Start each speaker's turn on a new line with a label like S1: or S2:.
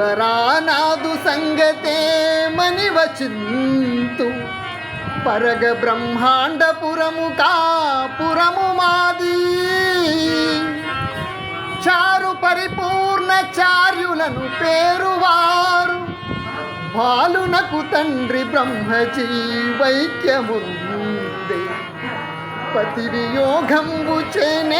S1: నాదు సంగతే మనివచింతు పరగ బ్రహ్మాండపురము కాపురము మాది. చారు పరిపూర్ణ చార్యులను పేరువారు. బాలునకు తండ్రి బ్రహ్మజీ వైక్యముందే పతివియోగంబు వియోగంబు